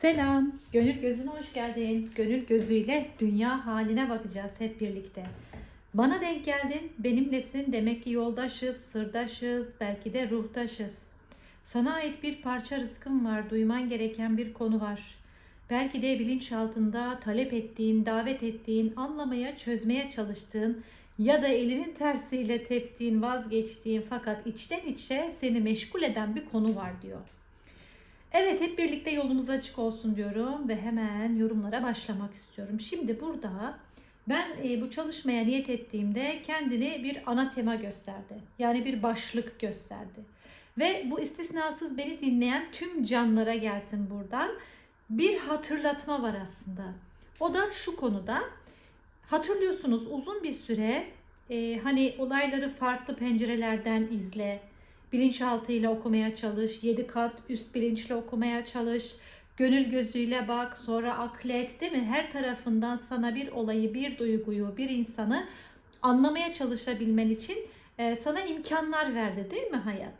Selam, Gönül Gözü'ne hoş geldin. Gönül gözüyle dünya haline bakacağız hep birlikte. Bana denk geldin, benimlesin. Demek ki yoldaşız, sırdaşız, belki de ruhtaşız. Sana ait bir parça rızkın var, duyman gereken bir konu var. Belki de bilinçaltında talep ettiğin, davet ettiğin, anlamaya, çözmeye çalıştığın ya da elinin tersiyle teptiğin, vazgeçtiğin fakat içten içe seni meşgul eden bir konu var diyor. Evet hep birlikte yolumuz açık olsun diyorum ve hemen yorumlara başlamak istiyorum. Şimdi burada ben e, bu çalışmaya niyet ettiğimde kendini bir ana tema gösterdi. Yani bir başlık gösterdi. Ve bu istisnasız beni dinleyen tüm canlara gelsin buradan. Bir hatırlatma var aslında. O da şu konuda. Hatırlıyorsunuz uzun bir süre e, hani olayları farklı pencerelerden izle, bilinçaltıyla okumaya çalış, yedi kat üst bilinçle okumaya çalış, gönül gözüyle bak, sonra aklet değil mi? Her tarafından sana bir olayı, bir duyguyu, bir insanı anlamaya çalışabilmen için e, sana imkanlar verdi değil mi hayat?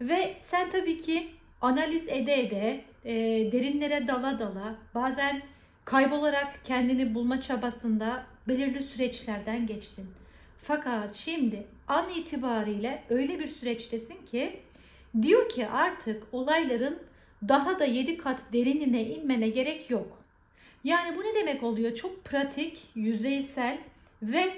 Ve sen tabii ki analiz ede ede, e, derinlere dala dala, bazen kaybolarak kendini bulma çabasında belirli süreçlerden geçtin. Fakat şimdi an itibariyle öyle bir süreçtesin ki diyor ki artık olayların daha da yedi kat derinine inmene gerek yok. Yani bu ne demek oluyor? Çok pratik, yüzeysel ve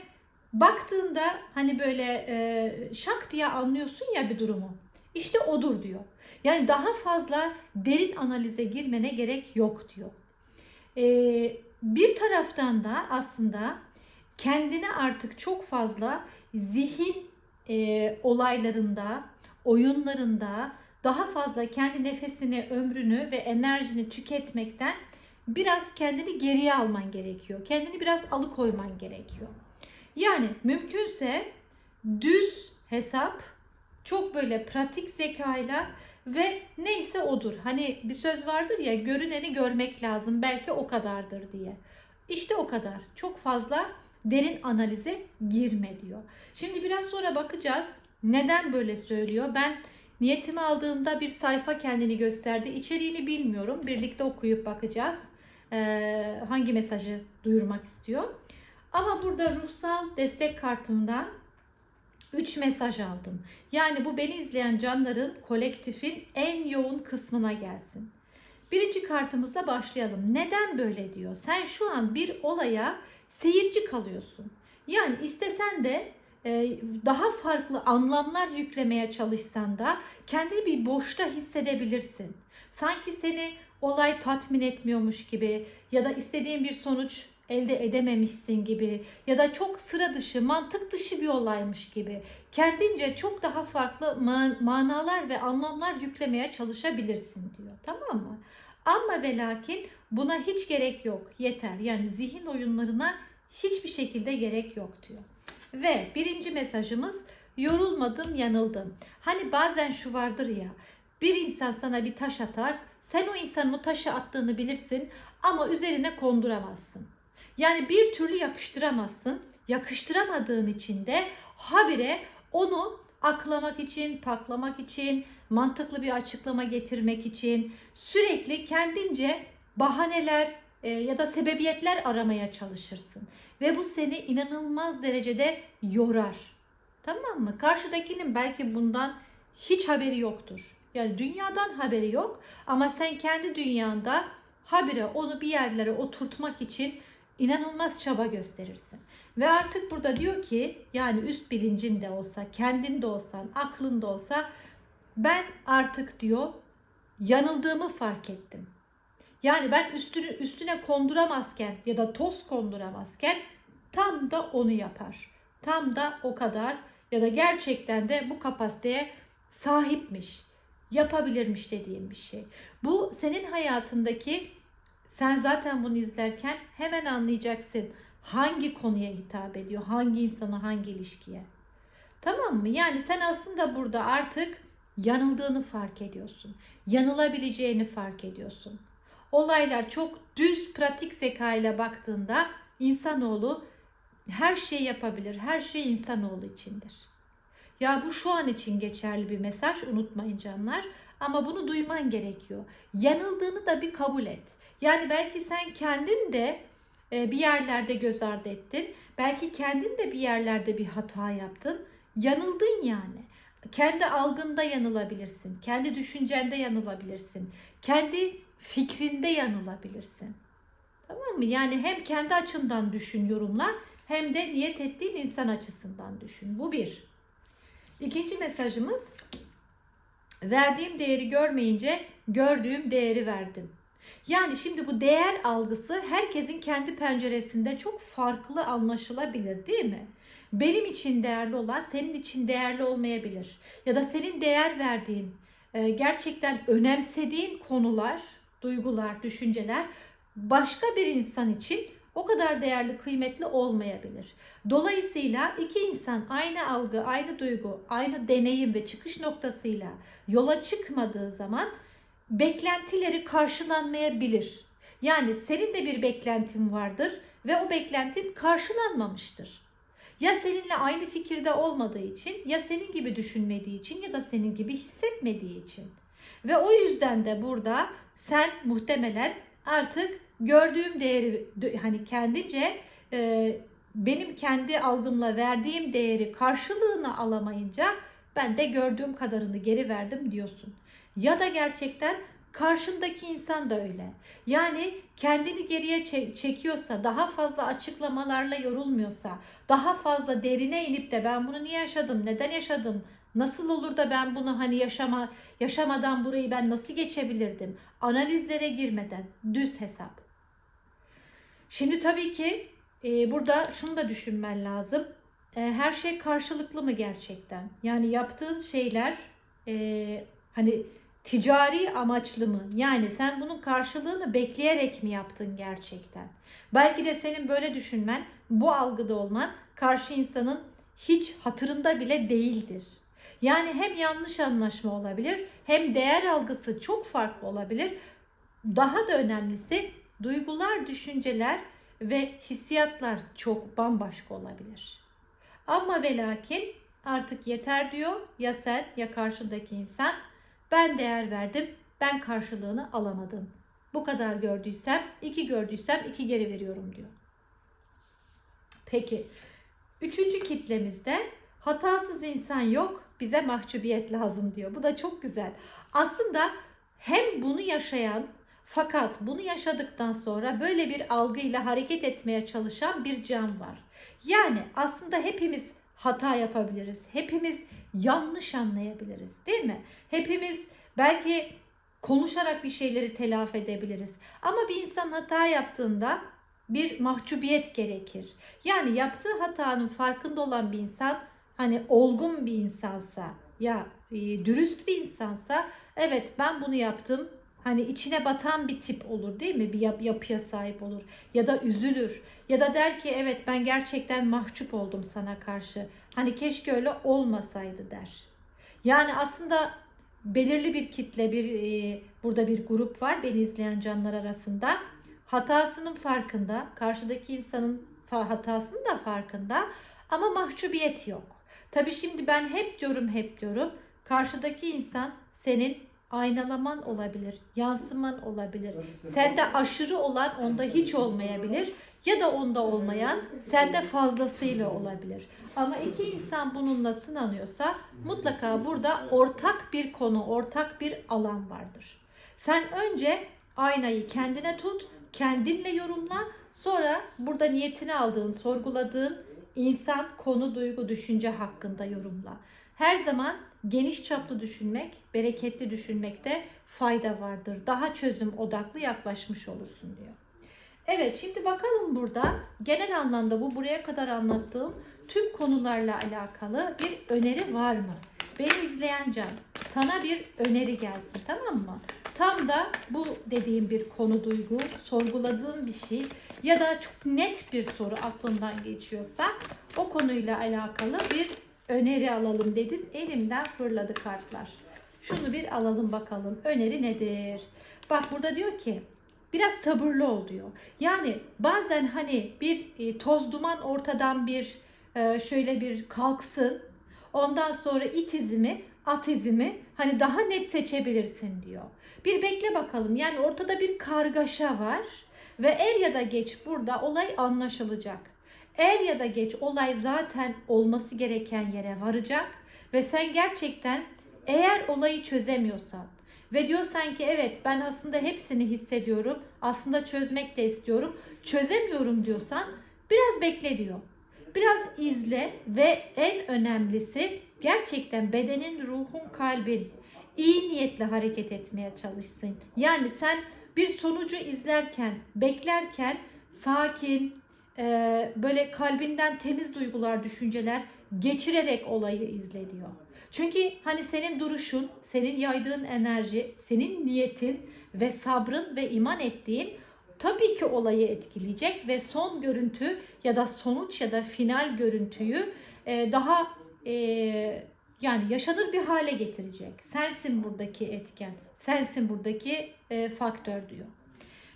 baktığında hani böyle e, şak diye anlıyorsun ya bir durumu. İşte odur diyor. Yani daha fazla derin analize girmene gerek yok diyor. E, bir taraftan da aslında kendini artık çok fazla zihin e, olaylarında, oyunlarında daha fazla kendi nefesini, ömrünü ve enerjini tüketmekten biraz kendini geriye alman gerekiyor. Kendini biraz alıkoyman gerekiyor. Yani mümkünse düz hesap, çok böyle pratik zekayla ve neyse odur. Hani bir söz vardır ya görüneni görmek lazım belki o kadardır diye. İşte o kadar. Çok fazla derin analize girme diyor. Şimdi biraz sonra bakacağız. Neden böyle söylüyor? Ben niyetimi aldığımda bir sayfa kendini gösterdi. İçeriğini bilmiyorum. Birlikte okuyup bakacağız. Ee, hangi mesajı duyurmak istiyor. Ama burada ruhsal destek kartımdan 3 mesaj aldım. Yani bu beni izleyen canların kolektifin en yoğun kısmına gelsin. Birinci kartımızla başlayalım. Neden böyle diyor? Sen şu an bir olaya seyirci kalıyorsun. Yani istesen de e, daha farklı anlamlar yüklemeye çalışsan da kendini bir boşta hissedebilirsin. Sanki seni olay tatmin etmiyormuş gibi ya da istediğin bir sonuç elde edememişsin gibi ya da çok sıra dışı, mantık dışı bir olaymış gibi kendince çok daha farklı man- manalar ve anlamlar yüklemeye çalışabilirsin diyor. Tamam mı? Ama ve lakin buna hiç gerek yok. Yeter. Yani zihin oyunlarına hiçbir şekilde gerek yok diyor. Ve birinci mesajımız yorulmadım, yanıldım. Hani bazen şu vardır ya. Bir insan sana bir taş atar. Sen o insanın o taşı attığını bilirsin ama üzerine konduramazsın. Yani bir türlü yakıştıramazsın. Yakıştıramadığın için de habire onu aklamak için, paklamak için, mantıklı bir açıklama getirmek için sürekli kendince bahaneler e, ya da sebebiyetler aramaya çalışırsın. Ve bu seni inanılmaz derecede yorar. Tamam mı? Karşıdakinin belki bundan hiç haberi yoktur. Yani dünyadan haberi yok ama sen kendi dünyanda habire onu bir yerlere oturtmak için inanılmaz çaba gösterirsin. Ve artık burada diyor ki yani üst bilincin de olsa, kendin de olsan, aklın da olsa ben artık diyor yanıldığımı fark ettim. Yani ben üstünü, üstüne konduramazken ya da toz konduramazken tam da onu yapar. Tam da o kadar ya da gerçekten de bu kapasiteye sahipmiş, yapabilirmiş dediğim bir şey. Bu senin hayatındaki sen zaten bunu izlerken hemen anlayacaksın hangi konuya hitap ediyor, hangi insana, hangi ilişkiye. Tamam mı? Yani sen aslında burada artık yanıldığını fark ediyorsun. Yanılabileceğini fark ediyorsun. Olaylar çok düz pratik zekayla baktığında insanoğlu her şeyi yapabilir. Her şey insanoğlu içindir. Ya bu şu an için geçerli bir mesaj unutmayın canlar. Ama bunu duyman gerekiyor. Yanıldığını da bir kabul et. Yani belki sen kendin de e, bir yerlerde göz ardı ettin. Belki kendin de bir yerlerde bir hata yaptın. Yanıldın yani. Kendi algında yanılabilirsin. Kendi düşüncende yanılabilirsin. Kendi fikrinde yanılabilirsin. Tamam mı? Yani hem kendi açından düşün yorumla hem de niyet ettiğin insan açısından düşün. Bu bir. İkinci mesajımız verdiğim değeri görmeyince gördüğüm değeri verdim. Yani şimdi bu değer algısı herkesin kendi penceresinde çok farklı anlaşılabilir değil mi? Benim için değerli olan senin için değerli olmayabilir. Ya da senin değer verdiğin, e, gerçekten önemsediğin konular, duygular, düşünceler başka bir insan için o kadar değerli, kıymetli olmayabilir. Dolayısıyla iki insan aynı algı, aynı duygu, aynı deneyim ve çıkış noktasıyla yola çıkmadığı zaman beklentileri karşılanmayabilir. Yani senin de bir beklentin vardır ve o beklentin karşılanmamıştır. Ya seninle aynı fikirde olmadığı için, ya senin gibi düşünmediği için ya da senin gibi hissetmediği için. Ve o yüzden de burada sen muhtemelen artık gördüğüm değeri hani kendince e, benim kendi algımla verdiğim değeri karşılığını alamayınca ben de gördüğüm kadarını geri verdim diyorsun. Ya da gerçekten karşındaki insan da öyle. Yani kendini geriye çekiyorsa, daha fazla açıklamalarla yorulmuyorsa, daha fazla derine inip de ben bunu niye yaşadım, neden yaşadım, nasıl olur da ben bunu hani yaşama yaşamadan burayı ben nasıl geçebilirdim? Analizlere girmeden düz hesap. Şimdi tabii ki e, burada şunu da düşünmen lazım. E, her şey karşılıklı mı gerçekten? Yani yaptığın şeyler e, hani ticari amaçlı mı? Yani sen bunun karşılığını bekleyerek mi yaptın gerçekten? Belki de senin böyle düşünmen, bu algıda olman karşı insanın hiç hatırında bile değildir. Yani hem yanlış anlaşma olabilir, hem değer algısı çok farklı olabilir. Daha da önemlisi duygular, düşünceler ve hissiyatlar çok bambaşka olabilir. Ama ve lakin artık yeter diyor ya sen ya karşındaki insan ben değer verdim, ben karşılığını alamadım. Bu kadar gördüysem, iki gördüysem iki geri veriyorum diyor. Peki, üçüncü kitlemizde hatasız insan yok, bize mahcubiyet lazım diyor. Bu da çok güzel. Aslında hem bunu yaşayan fakat bunu yaşadıktan sonra böyle bir algıyla hareket etmeye çalışan bir can var. Yani aslında hepimiz hata yapabiliriz. Hepimiz yanlış anlayabiliriz değil mi? Hepimiz belki konuşarak bir şeyleri telafi edebiliriz. Ama bir insan hata yaptığında bir mahcubiyet gerekir. Yani yaptığı hatanın farkında olan bir insan hani olgun bir insansa ya e, dürüst bir insansa evet ben bunu yaptım hani içine batan bir tip olur değil mi? Bir yap, yapıya sahip olur. Ya da üzülür. Ya da der ki evet ben gerçekten mahcup oldum sana karşı. Hani keşke öyle olmasaydı der. Yani aslında belirli bir kitle, bir e, burada bir grup var beni izleyen canlar arasında. Hatasının farkında, karşıdaki insanın hatasının da farkında ama mahcubiyet yok. Tabii şimdi ben hep diyorum hep diyorum karşıdaki insan senin aynalaman olabilir, yansıman olabilir. Sende aşırı olan onda hiç olmayabilir ya da onda olmayan sende fazlasıyla olabilir. Ama iki insan bununla sınanıyorsa mutlaka burada ortak bir konu, ortak bir alan vardır. Sen önce aynayı kendine tut, kendinle yorumla. Sonra burada niyetini aldığın, sorguladığın insan, konu, duygu, düşünce hakkında yorumla. Her zaman geniş çaplı düşünmek, bereketli düşünmekte fayda vardır. Daha çözüm odaklı yaklaşmış olursun diyor. Evet şimdi bakalım burada genel anlamda bu buraya kadar anlattığım tüm konularla alakalı bir öneri var mı? Beni izleyen can sana bir öneri gelsin tamam mı? Tam da bu dediğim bir konu duygu, sorguladığım bir şey ya da çok net bir soru aklından geçiyorsa o konuyla alakalı bir öneri alalım dedim. Elimden fırladı kartlar. Şunu bir alalım bakalım. Öneri nedir? Bak burada diyor ki biraz sabırlı ol diyor. Yani bazen hani bir e, toz duman ortadan bir e, şöyle bir kalksın. Ondan sonra it izimi atizmi hani daha net seçebilirsin diyor. Bir bekle bakalım. Yani ortada bir kargaşa var ve er ya da geç burada olay anlaşılacak. Er ya da geç olay zaten olması gereken yere varacak ve sen gerçekten eğer olayı çözemiyorsan ve diyorsan ki evet ben aslında hepsini hissediyorum. Aslında çözmek de istiyorum. Çözemiyorum diyorsan biraz bekle diyor. Biraz izle ve en önemlisi gerçekten bedenin, ruhun, kalbin iyi niyetle hareket etmeye çalışsın. Yani sen bir sonucu izlerken, beklerken sakin, e, böyle kalbinden temiz duygular, düşünceler geçirerek olayı izle diyor. Çünkü hani senin duruşun, senin yaydığın enerji, senin niyetin ve sabrın ve iman ettiğin tabii ki olayı etkileyecek ve son görüntü ya da sonuç ya da final görüntüyü e, daha e, yani yaşanır bir hale getirecek. Sensin buradaki etken, sensin buradaki e, faktör diyor.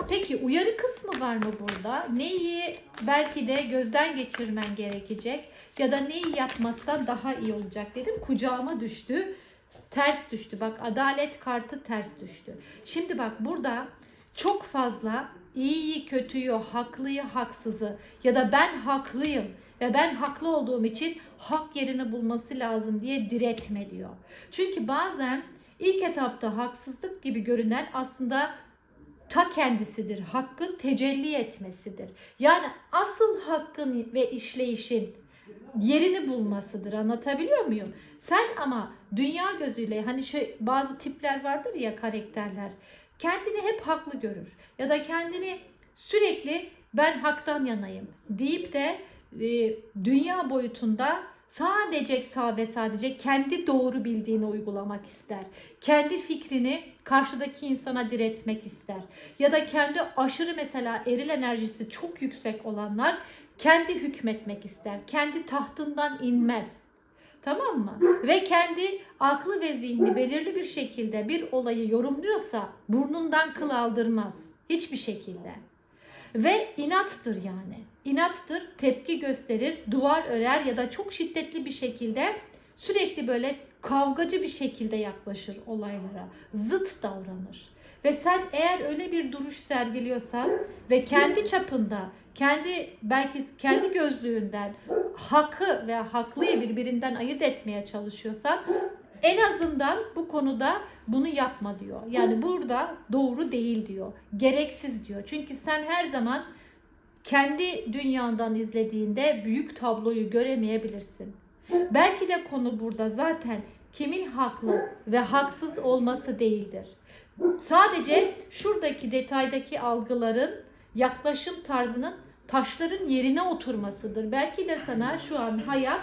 Peki uyarı kısmı var mı burada? Neyi belki de gözden geçirmen gerekecek ya da neyi yapmazsan daha iyi olacak dedim. Kucağıma düştü. Ters düştü. Bak adalet kartı ters düştü. Şimdi bak burada çok fazla iyiyi, kötüyü, haklıyı, haksızı ya da ben haklıyım ve ben haklı olduğum için hak yerini bulması lazım diye diretme diyor. Çünkü bazen ilk etapta haksızlık gibi görünen aslında ta kendisidir. Hakkın tecelli etmesidir. Yani asıl hakkın ve işleyişin yerini bulmasıdır. Anlatabiliyor muyum? Sen ama dünya gözüyle hani şey bazı tipler vardır ya karakterler. Kendini hep haklı görür ya da kendini sürekli ben haktan yanayım deyip de e, dünya boyutunda sadece ve sadece kendi doğru bildiğini uygulamak ister. Kendi fikrini karşıdaki insana diretmek ister. Ya da kendi aşırı mesela eril enerjisi çok yüksek olanlar kendi hükmetmek ister. Kendi tahtından inmez. Tamam mı? Ve kendi aklı ve zihni belirli bir şekilde bir olayı yorumluyorsa burnundan kıl aldırmaz. Hiçbir şekilde. Ve inattır yani. İnattır, tepki gösterir, duvar örer ya da çok şiddetli bir şekilde sürekli böyle kavgacı bir şekilde yaklaşır olaylara. Zıt davranır. Ve sen eğer öyle bir duruş sergiliyorsan ve kendi çapında, kendi belki kendi gözlüğünden hakkı ve haklıyı birbirinden ayırt etmeye çalışıyorsan en azından bu konuda bunu yapma diyor. Yani burada doğru değil diyor. Gereksiz diyor. Çünkü sen her zaman kendi dünyandan izlediğinde büyük tabloyu göremeyebilirsin. Belki de konu burada zaten kimin haklı ve haksız olması değildir. Sadece şuradaki detaydaki algıların yaklaşım tarzının taşların yerine oturmasıdır. Belki de sana şu an hayat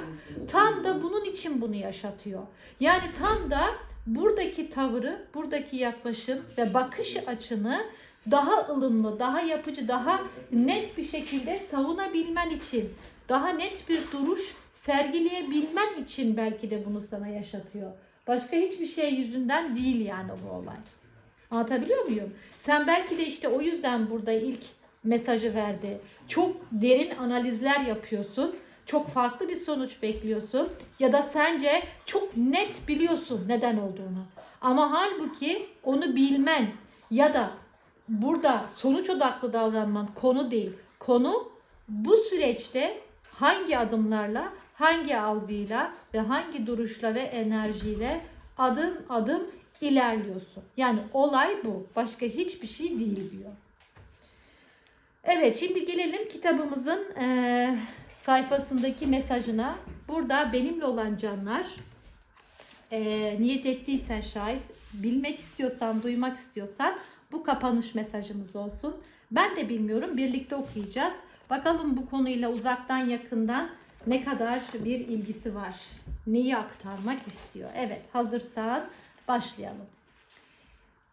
tam da bunun için bunu yaşatıyor. Yani tam da buradaki tavırı, buradaki yaklaşım ve bakış açını daha ılımlı, daha yapıcı, daha net bir şekilde savunabilmen için, daha net bir duruş sergileyebilmen için belki de bunu sana yaşatıyor. Başka hiçbir şey yüzünden değil yani bu olay. Anlatabiliyor muyum? Sen belki de işte o yüzden burada ilk mesajı verdi. Çok derin analizler yapıyorsun. Çok farklı bir sonuç bekliyorsun. Ya da sence çok net biliyorsun neden olduğunu. Ama halbuki onu bilmen ya da burada sonuç odaklı davranman konu değil. Konu bu süreçte hangi adımlarla, hangi algıyla ve hangi duruşla ve enerjiyle adım adım ilerliyorsun. Yani olay bu. Başka hiçbir şey değil diyor. Evet şimdi gelelim kitabımızın e, sayfasındaki mesajına. Burada benimle olan canlar e, niyet ettiysen şayet bilmek istiyorsan, duymak istiyorsan bu kapanış mesajımız olsun. Ben de bilmiyorum. Birlikte okuyacağız. Bakalım bu konuyla uzaktan yakından ne kadar bir ilgisi var. Neyi aktarmak istiyor. Evet hazırsan başlayalım.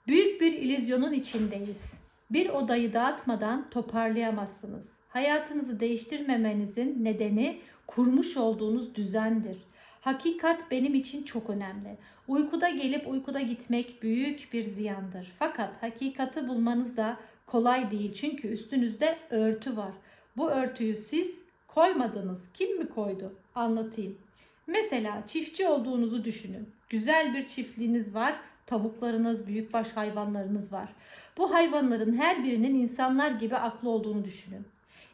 Büyük bir illüzyonun içindeyiz. Bir odayı dağıtmadan toparlayamazsınız. Hayatınızı değiştirmemenizin nedeni kurmuş olduğunuz düzendir. Hakikat benim için çok önemli. Uykuda gelip uykuda gitmek büyük bir ziyandır. Fakat hakikati bulmanız da kolay değil çünkü üstünüzde örtü var. Bu örtüyü siz koymadınız. Kim mi koydu? Anlatayım. Mesela çiftçi olduğunuzu düşünün. Güzel bir çiftliğiniz var. Tavuklarınız, büyükbaş hayvanlarınız var. Bu hayvanların her birinin insanlar gibi aklı olduğunu düşünün.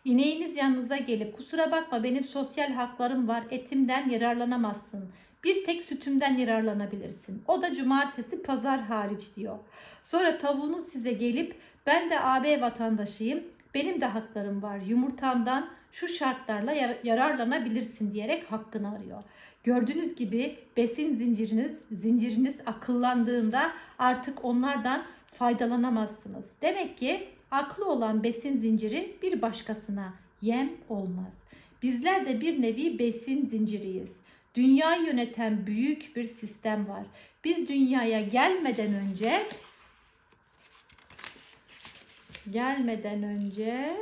İneğiniz yanınıza gelip kusura bakma benim sosyal haklarım var etimden yararlanamazsın. Bir tek sütümden yararlanabilirsin. O da cumartesi pazar hariç diyor. Sonra tavuğunuz size gelip ben de AB vatandaşıyım. Benim de haklarım var. Yumurtamdan şu şartlarla yar- yararlanabilirsin diyerek hakkını arıyor. Gördüğünüz gibi besin zinciriniz zinciriniz akıllandığında artık onlardan faydalanamazsınız. Demek ki aklı olan besin zinciri bir başkasına yem olmaz. Bizler de bir nevi besin zinciriyiz. Dünyayı yöneten büyük bir sistem var. Biz dünyaya gelmeden önce gelmeden önce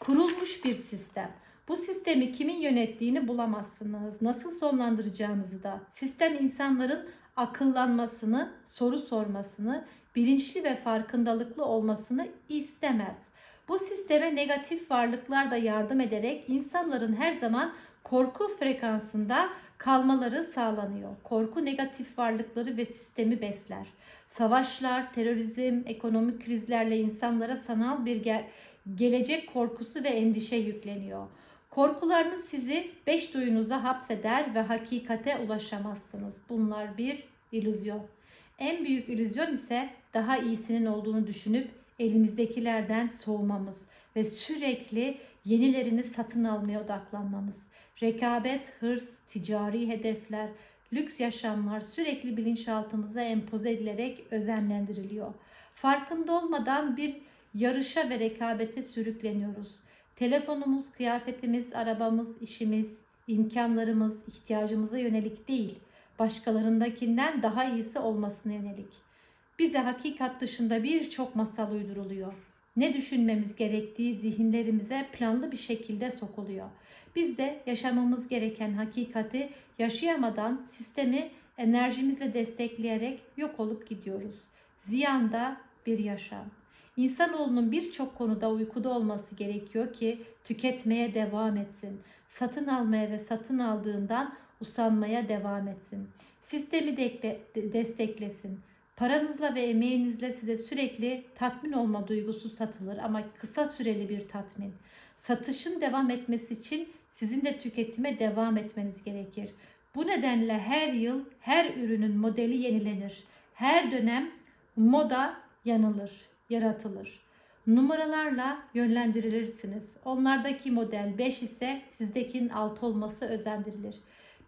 kurulmuş bir sistem. Bu sistemi kimin yönettiğini bulamazsınız. Nasıl sonlandıracağınızı da. Sistem insanların akıllanmasını, soru sormasını, bilinçli ve farkındalıklı olmasını istemez. Bu sisteme negatif varlıklar da yardım ederek insanların her zaman korku frekansında kalmaları sağlanıyor. Korku negatif varlıkları ve sistemi besler. Savaşlar, terörizm, ekonomik krizlerle insanlara sanal bir ge- gelecek korkusu ve endişe yükleniyor. Korkularınız sizi beş duyunuza hapseder ve hakikate ulaşamazsınız. Bunlar bir illüzyon. En büyük illüzyon ise daha iyisinin olduğunu düşünüp elimizdekilerden soğumamız ve sürekli yenilerini satın almaya odaklanmamız. Rekabet, hırs, ticari hedefler, lüks yaşamlar sürekli bilinçaltımıza empoze edilerek özenlendiriliyor. Farkında olmadan bir yarışa ve rekabete sürükleniyoruz. Telefonumuz, kıyafetimiz, arabamız, işimiz, imkanlarımız ihtiyacımıza yönelik değil, başkalarındakinden daha iyisi olmasına yönelik. Bize hakikat dışında birçok masal uyduruluyor. Ne düşünmemiz gerektiği zihinlerimize planlı bir şekilde sokuluyor. Biz de yaşamamız gereken hakikati yaşayamadan sistemi enerjimizle destekleyerek yok olup gidiyoruz. Ziyanda bir yaşam. İnsanoğlunun birçok konuda uykuda olması gerekiyor ki tüketmeye devam etsin. Satın almaya ve satın aldığından usanmaya devam etsin. Sistemi de- desteklesin. Paranızla ve emeğinizle size sürekli tatmin olma duygusu satılır ama kısa süreli bir tatmin. Satışın devam etmesi için sizin de tüketime devam etmeniz gerekir. Bu nedenle her yıl her ürünün modeli yenilenir. Her dönem moda yanılır, yaratılır. Numaralarla yönlendirilirsiniz. Onlardaki model 5 ise sizdekinin 6 olması özendirilir.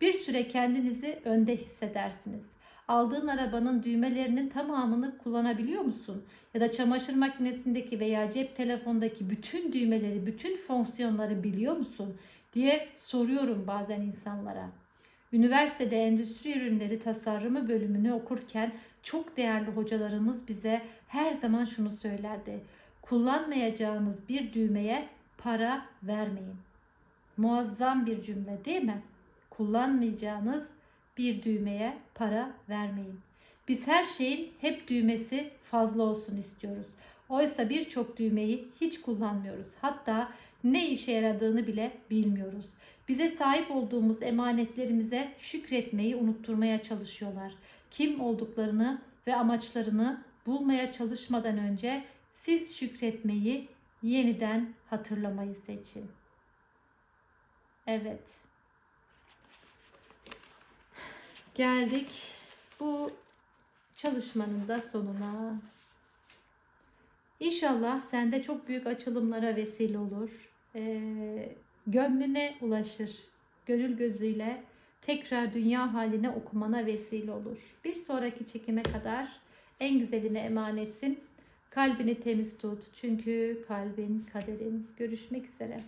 Bir süre kendinizi önde hissedersiniz. Aldığın arabanın düğmelerinin tamamını kullanabiliyor musun? Ya da çamaşır makinesindeki veya cep telefondaki bütün düğmeleri, bütün fonksiyonları biliyor musun? diye soruyorum bazen insanlara. Üniversitede endüstri ürünleri tasarımı bölümünü okurken çok değerli hocalarımız bize her zaman şunu söylerdi. Kullanmayacağınız bir düğmeye para vermeyin. Muazzam bir cümle değil mi? Kullanmayacağınız bir düğmeye para vermeyin. Biz her şeyin hep düğmesi fazla olsun istiyoruz. Oysa birçok düğmeyi hiç kullanmıyoruz. Hatta ne işe yaradığını bile bilmiyoruz. Bize sahip olduğumuz emanetlerimize şükretmeyi unutturmaya çalışıyorlar. Kim olduklarını ve amaçlarını bulmaya çalışmadan önce siz şükretmeyi yeniden hatırlamayı seçin. Evet. Geldik bu çalışmanın da sonuna. İnşallah sende çok büyük açılımlara vesile olur. Ee, gönlüne ulaşır. Gönül gözüyle tekrar dünya haline okumana vesile olur. Bir sonraki çekime kadar en güzeline emanetsin. Kalbini temiz tut. Çünkü kalbin kaderin. Görüşmek üzere.